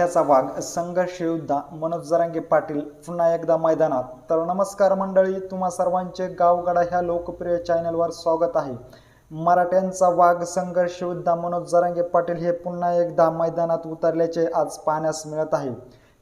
मराठ्याचा वाघ संघर्ष योद्धा मनोज जरांगे पाटील पुन्हा एकदा मैदानात. तर नमस्कार मंडळी तुम्हा सर्वांचे गावगाडा ह्या लोकप्रिय चॅनलवर स्वागत आहे. मराठ्यांचा वाघ संघर्ष योद्धा मनोज जरांगे पाटील हे पुन्हा एकदा मैदानात उतरल्याचे आज पाहण्यास मिळत आहे.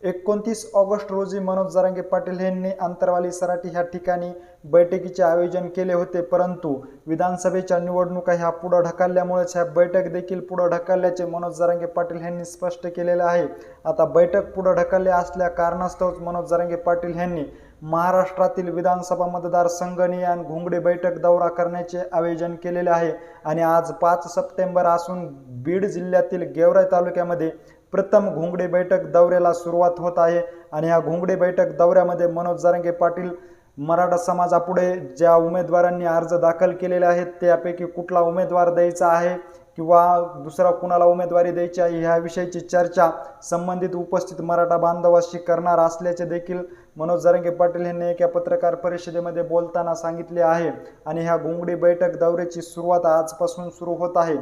एकोणतीस ऑगस्ट रोजी मनोज जरांगे पाटील यांनी अंतरवाली सराटी ह्या ठिकाणी बैठकीचे आयोजन केले होते परंतु विधानसभेच्या निवडणुका ह्या पुढं ढकलल्यामुळेच ह्या बैठक देखील पुढं ढकलल्याचे मनोज जरांगे पाटील यांनी स्पष्ट केलेले आहे. आता बैठक पुढं ढकलल्या असल्या कारणास्तवच मनोज जरांगे पाटील यांनी महाराष्ट्रातील विधानसभा मतदारसंघ नियान घोंगडे बैठक दौरा करण्याचे आयोजन केलेले आहे. आणि आज पाच सप्टेंबर असून बीड जिल्ह्यातील गेवराई तालुक्यामध्ये प्रथम घोंगडे बैठक दौऱ्याला सुरुवात होत आहे. आणि ह्या घोंगडे बैठक दौऱ्यामध्ये मनोज जरंगे पाटील मराठा समाजापुढे ज्या उमेदवारांनी अर्ज दाखल केलेले आहेत त्यापैकी कुठला उमेदवार द्यायचा आहे किंवा दुसरा कुणाला उमेदवारी द्यायची आहे ह्याविषयीची चर्चा संबंधित उपस्थित मराठा बांधवाशी करणार असल्याचे देखील मनोज जरंगे पाटील यांनी एका पत्रकार परिषदेमध्ये बोलताना सांगितले आहे. आणि ह्या घोंगडी बैठक दौऱ्याची सुरुवात आजपासून सुरू होत आहे.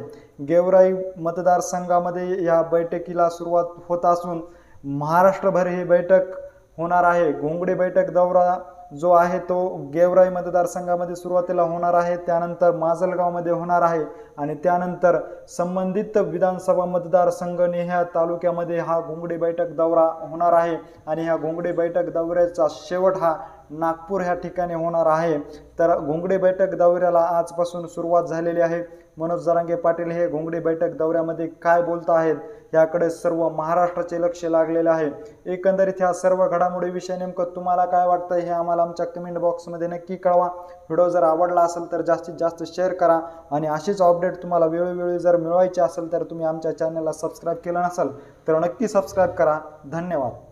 गेवराई मतदारसंघामध्ये या बैठकीला सुरुवात होत असून महाराष्ट्रभर ही बैठक होणार आहे. घोंगडी बैठक दौरा जो आहे तो गेवराई मतदारसंघामध्ये सुरुवातीला होणार आहे त्यानंतर माजलगावमध्ये होणार आहे आणि त्यानंतर संबंधित विधानसभा मतदारसंघ ह्या तालुक्यामध्ये हा घोंगडी बैठक दौरा होणार आहे आणि ह्या घोंगडी बैठक दौऱ्याचा शेवट हा नागपूर ह्या ठिकाणी होणार आहे. तर घोंगडे बैठक दौऱ्याला आजपासून सुरुवात झालेली आहे. मनोज जरांगे पाटील हे घोंगडी बैठक दौऱ्यामध्ये काय बोलत आहेत याकडे सर्व महाराष्ट्राचे लक्ष लागलेले आहे. एकंदरीत ह्या सर्व घडामोडीविषयी नेमकं तुम्हाला काय वाटतं हे आम्हाला आमच्या कमेंट बॉक्समध्ये नक्की कळवा. व्हिडिओ जर आवडला असेल तर जास्तीत जास्त शेअर करा आणि अशीच अपडेट तुम्हाला वेळोवेळी जर मिळवायची असेल तर तुम्ही आमच्या चॅनलला सबस्क्राईब केलं नसेल तर नक्की सबस्क्राईब करा. धन्यवाद.